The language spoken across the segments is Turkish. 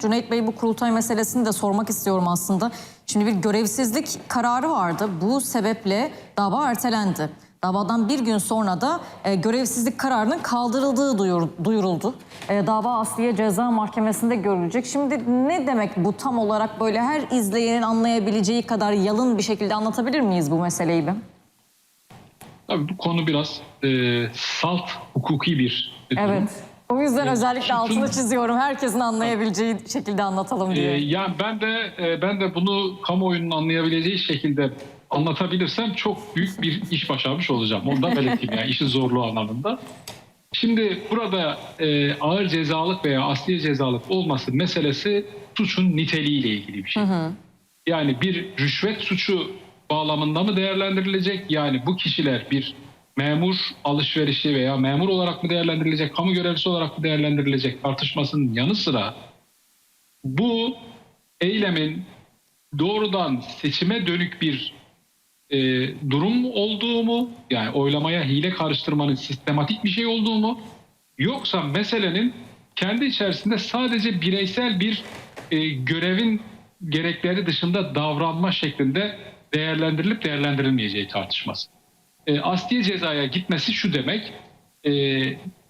Cüneyt Bey bu kurultay meselesini de sormak istiyorum aslında. Şimdi bir görevsizlik kararı vardı. Bu sebeple dava ertelendi. Davadan bir gün sonra da e, görevsizlik kararının kaldırıldığı duyur- duyuruldu. E, dava Asliye Ceza Mahkemesi'nde görülecek. Şimdi ne demek bu tam olarak böyle her izleyenin anlayabileceği kadar yalın bir şekilde anlatabilir miyiz bu meseleyi bir? Tabii bu konu biraz e, salt hukuki bir durum. Evet. O yüzden Evet, özellikle suçun- altını çiziyorum. Herkesin anlayabileceği şekilde anlatalım E, diye. yani ben de e, ben de bunu kamuoyunun anlayabileceği şekilde anlatabilirsem çok büyük bir iş başarmış olacağım. Onu da belirteyim yani işin zorluğu anlamında. Şimdi burada e, ağır cezalık veya asliye cezalık olması meselesi suçun niteliğiyle ilgili bir şey. Yani bir rüşvet suçu bağlamında mı değerlendirilecek? Yani bu kişiler bir memur alışverişi veya memur olarak mı değerlendirilecek, kamu görevlisi olarak mı değerlendirilecek tartışmasının yanı sıra bu eylemin doğrudan seçime dönük bir e, durum olduğu mu? Yani oylamaya hile karıştırmanın sistematik bir şey olduğu mu? Yoksa meselenin kendi içerisinde sadece bireysel bir e, görevin gerekleri dışında davranma şeklinde değerlendirilip değerlendirilmeyeceği tartışması. E, asliye cezaya gitmesi şu demek, e,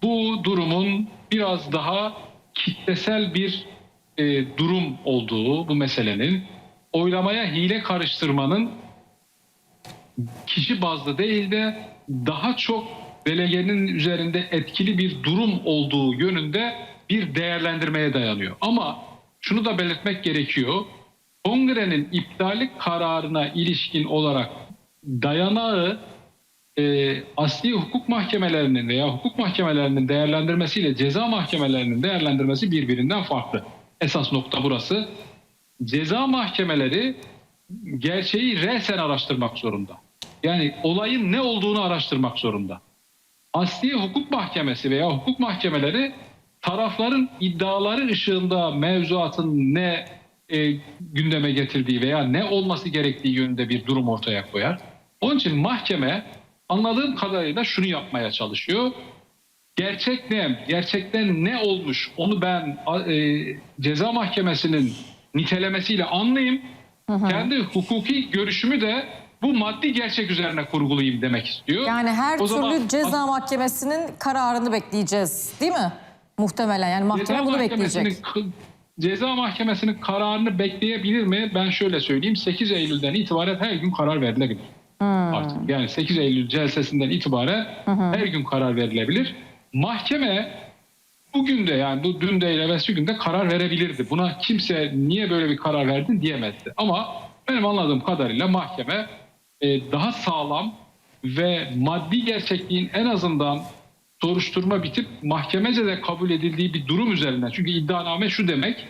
bu durumun biraz daha kitlesel bir e, durum olduğu bu meselenin oylamaya hile karıştırmanın kişi bazlı değil de daha çok delegenin üzerinde etkili bir durum olduğu yönünde bir değerlendirmeye dayanıyor. Ama şunu da belirtmek gerekiyor. Kongrenin iptali kararına ilişkin olarak dayanağı e, asli hukuk mahkemelerinin veya hukuk mahkemelerinin değerlendirmesiyle ceza mahkemelerinin değerlendirmesi birbirinden farklı. Esas nokta burası. Ceza mahkemeleri gerçeği resen araştırmak zorunda. Yani olayın ne olduğunu araştırmak zorunda. Asli hukuk mahkemesi veya hukuk mahkemeleri tarafların iddiaları ışığında mevzuatın ne e, gündeme getirdiği veya ne olması gerektiği yönünde bir durum ortaya koyar. Onun için mahkeme anladığım kadarıyla şunu yapmaya çalışıyor. Gerçek ne? Gerçekten ne olmuş? Onu ben e, ceza mahkemesinin nitelemesiyle anlayayım. Kendi hukuki görüşümü de bu maddi gerçek üzerine kurgulayayım demek istiyor. Yani her O türlü zaman- ceza mahkemesinin kararını bekleyeceğiz değil mi? Muhtemelen yani mahkeme bunu bekleyecek. Ceza Mahkemesi'nin kararını bekleyebilir mi? Ben şöyle söyleyeyim. 8 Eylül'den itibaren her gün karar verilebilir. Hmm. Artık yani 8 Eylül celsesinden itibaren her gün karar verilebilir. Mahkeme bugün de yani bu dün de evvelsi gün de karar verebilirdi. Buna kimse niye böyle bir karar verdin diyemezdi. Ama benim anladığım kadarıyla mahkeme e, daha sağlam ve maddi gerçekliğin en azından soruşturma bitip mahkemece de kabul edildiği bir durum üzerinden. Çünkü iddianame şu demek,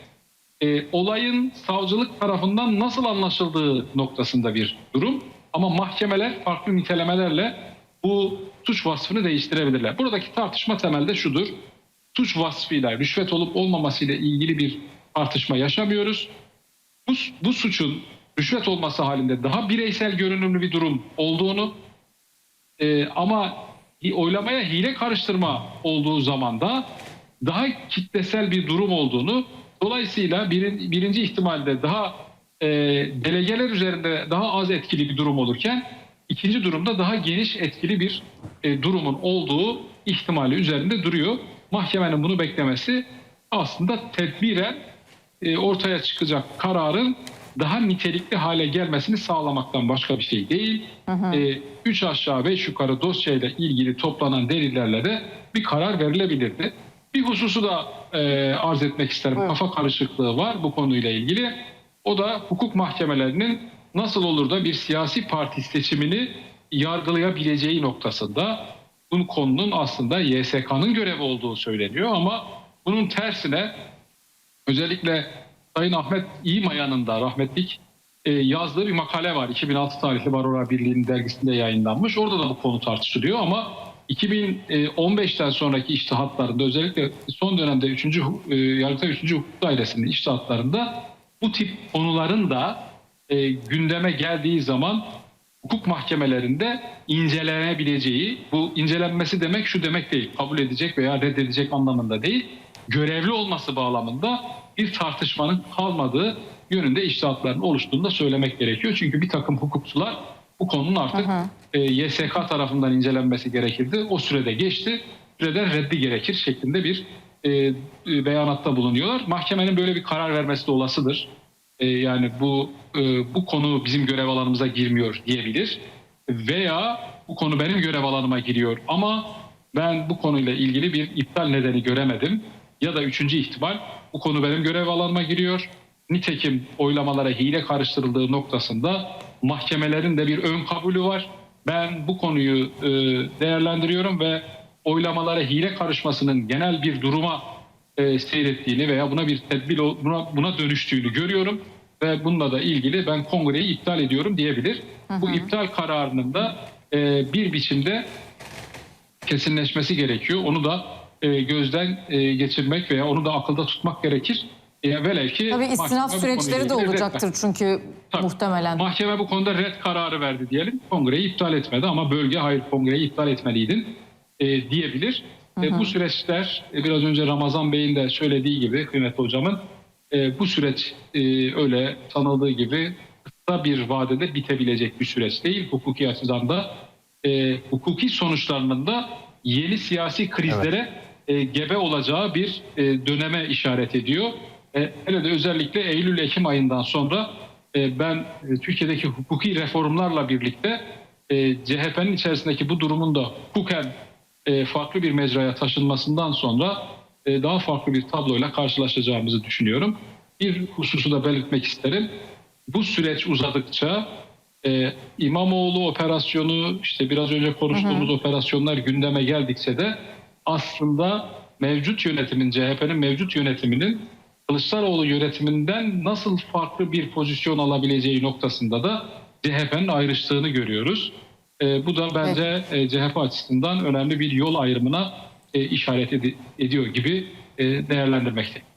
e, olayın savcılık tarafından nasıl anlaşıldığı noktasında bir durum. Ama mahkemeler farklı nitelemelerle bu suç vasfını değiştirebilirler. Buradaki tartışma temelde şudur. Suç vasfıyla, rüşvet olup olmamasıyla ilgili bir tartışma yaşamıyoruz. Bu, bu suçun rüşvet olması halinde daha bireysel görünümlü bir durum olduğunu ee, ama oylamaya hile karıştırma olduğu zaman da daha kitlesel bir durum olduğunu dolayısıyla birin, birinci ihtimalde daha e, delegeler üzerinde daha az etkili bir durum olurken ikinci durumda daha geniş etkili bir e, durumun olduğu ihtimali üzerinde duruyor. Mahkemenin bunu beklemesi aslında tedbiren e, ortaya çıkacak kararın daha nitelikli hale gelmesini sağlamaktan başka bir şey değil. E, üç aşağı beş yukarı dosyayla ilgili toplanan delillerle de bir karar verilebilirdi. Bir hususu da e, arz etmek isterim. Buyurun. Kafa karışıklığı var bu konuyla ilgili. O da hukuk mahkemelerinin nasıl olur da bir siyasi parti seçimini yargılayabileceği noktasında bunun konunun aslında YSK'nın görevi olduğu söyleniyor ama bunun tersine özellikle Sayın Ahmet İmayan'ın da rahmetlik e, yazdığı bir makale var. 2006 tarihli Barolar Birliği'nin dergisinde yayınlanmış. Orada da bu konu tartışılıyor ama 2015'ten sonraki iştihatlarında özellikle son dönemde 3. E, Yargıtay 3. Hukuk Dairesi'nin iştihatlarında bu tip konuların da e, gündeme geldiği zaman hukuk mahkemelerinde incelenebileceği, bu incelenmesi demek şu demek değil, kabul edecek veya reddedecek anlamında değil, görevli olması bağlamında bir tartışmanın kalmadığı yönünde iştahatların oluştuğunu da söylemek gerekiyor. Çünkü bir takım hukukçular bu konunun artık e, YSK tarafından incelenmesi gerekirdi. O sürede geçti. Süreden reddi gerekir şeklinde bir e, e, beyanatta bulunuyorlar. Mahkemenin böyle bir karar vermesi de olasıdır. E, yani bu e, bu konu bizim görev alanımıza girmiyor diyebilir veya bu konu benim görev alanıma giriyor ama ben bu konuyla ilgili bir iptal nedeni göremedim ya da üçüncü ihtimal bu konu benim görev alanıma giriyor. Nitekim oylamalara hile karıştırıldığı noktasında mahkemelerin de bir ön kabulü var. Ben bu konuyu e, değerlendiriyorum ve oylamalara hile karışmasının genel bir duruma e, seyrettiğini veya buna bir tedbir buna, buna dönüştüğünü görüyorum ve bununla da ilgili ben kongreyi iptal ediyorum diyebilir. Bu iptal kararının da e, bir biçimde kesinleşmesi gerekiyor. Onu da e, gözden e, geçirmek veya onu da akılda tutmak gerekir. E, velev ki Tabii istinaf süreçleri de red olacaktır çünkü Tabii. muhtemelen. Mahkeme bu konuda red kararı verdi diyelim. Kongreyi iptal etmedi ama bölge hayır kongreyi iptal etmeliydin e, diyebilir. E, bu süreçler e, biraz önce Ramazan Bey'in de söylediği gibi kıymetli hocamın e, bu süreç e, öyle sanıldığı gibi kısa bir vadede bitebilecek bir süreç değil. Hukuki açıdan da e, hukuki sonuçlarının da yeni siyasi krizlere e, gebe olacağı bir e, döneme işaret ediyor. E, hele de özellikle Eylül-Ekim ayından sonra e, ben e, Türkiye'deki hukuki reformlarla birlikte e, CHP'nin içerisindeki bu durumun da hukuken e, farklı bir mecraya taşınmasından sonra e, daha farklı bir tabloyla karşılaşacağımızı düşünüyorum. Bir hususu da belirtmek isterim. Bu süreç uzadıkça e, İmamoğlu operasyonu işte biraz önce konuştuğumuz operasyonlar gündeme geldikçe de aslında mevcut yönetimin CHP'nin mevcut yönetiminin Kılıçdaroğlu yönetiminden nasıl farklı bir pozisyon alabileceği noktasında da CHP'nin ayrıştığını görüyoruz. E, bu da bence e, CHP açısından önemli bir yol ayrımına e, işaret edi- ediyor gibi e, değerlendirmekteyim.